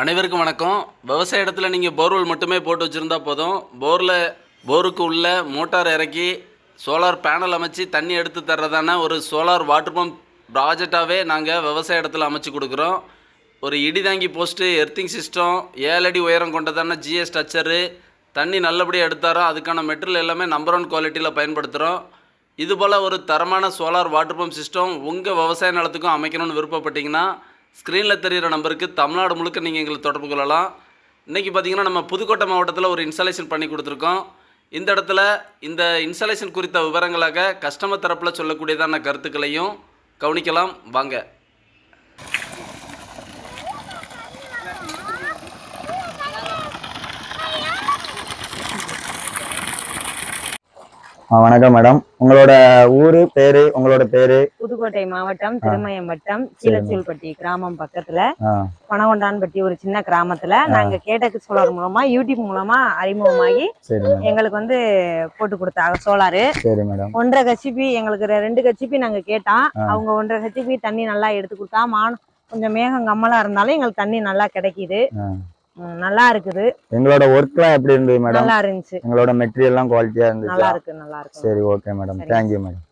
அனைவருக்கும் வணக்கம். விவசாய இடத்துல நீங்கள் போர்வெல் மட்டுமே போட்டு வச்சுருந்தா போதும். போரில் போருக்கு உள்ள மோட்டார் இறக்கி சோலார் பேனல் அமைச்சு தண்ணி எடுத்து தர்றதான ஒரு சோலார் வாட்டர் பம்ப் ப்ராஜெக்டாகவே நாங்கள் விவசாய இடத்துல அமைச்சு கொடுக்குறோம். ஒரு இடிதாங்கி போஸ்ட்டு எர்த்திங் சிஸ்டம் ஏழு அடி உயரம் கொண்டதான ஜிஎஸ் ஸ்ட்ரக்சரு தண்ணி நல்லபடியாக எடுத்தாரோ அதுக்கான மெட்டீரியல் எல்லாமே நம்பர் ஒன் குவாலிட்டியில் பயன்படுத்துகிறோம் இதுபோல் ஒரு தரமான சோலார் வாட்டர் பம்ப் சிஸ்டம் உங்கள் விவசாய நிலத்துக்கும் அமைக்கணும்னு விருப்பப்பட்டிங்கன்னா ஸ்க்ரீனில் தெரிகிற நம்பருக்கு தமிழ்நாடு முழுக்க நீங்கள் எங்களை தொடர்பு கொள்ளலாம். இன்றைக்கி பார்த்தீங்கன்னா நம்ம புதுக்கோட்டை மாவட்டத்தில் ஒரு இன்ஸ்டாலேஷன் பண்ணி கொடுத்துருக்கோம். இந்த இடத்துல இந்த இன்ஸ்டாலேஷன் குறித்த விவரங்களாக கஸ்டமர் தரப்பில் சொல்லக்கூடியதான கருத்துக்களையும் கவனிக்கலாம். வாங்க. வணக்கம் மேடம். உங்களோட ஊரு பேரு உங்களோட பேரு? புதுக்கோட்டை மாவட்டம் திருமயம் வட்டம் கீழச்சூல்பட்டி கிராமம் பக்கத்துல. ஆ, பனகொண்டான்பட்டி ஒரு சின்ன கிராமத்துல. நாங்க கேட்டக்கு சோலார் மூலமா யூடியூப் மூலமா அறிமுகமாகி எங்களுக்கு வந்து போட்டு கொடுத்தாங்க சோலாரு ஒன்றரை கச்சிபி எங்களுக்கு ரெண்டு கச்சிபி நாங்க கேட்டோம். அவங்க ஒன்றரை கச்சிபி தண்ணி நல்லா எடுத்து கொடுத்தா மான கொஞ்சம் மேகம் கம்மலா இருந்தாலும் எங்களுக்கு தண்ணி நல்லா கிடைக்குது. நல்லா இருக்குது. எங்களோட ஒர்க்லாம் எப்படி இருந்தது மேடம் நல்லா இருந்துச்சு. எங்களோட மெட்டீரியல்லாம் குவாலிட்டியா நல்லா இருந்துச்சா இருக்கு நல்லா இருக்கு. சரி ஓகே மேடம். Thank you madam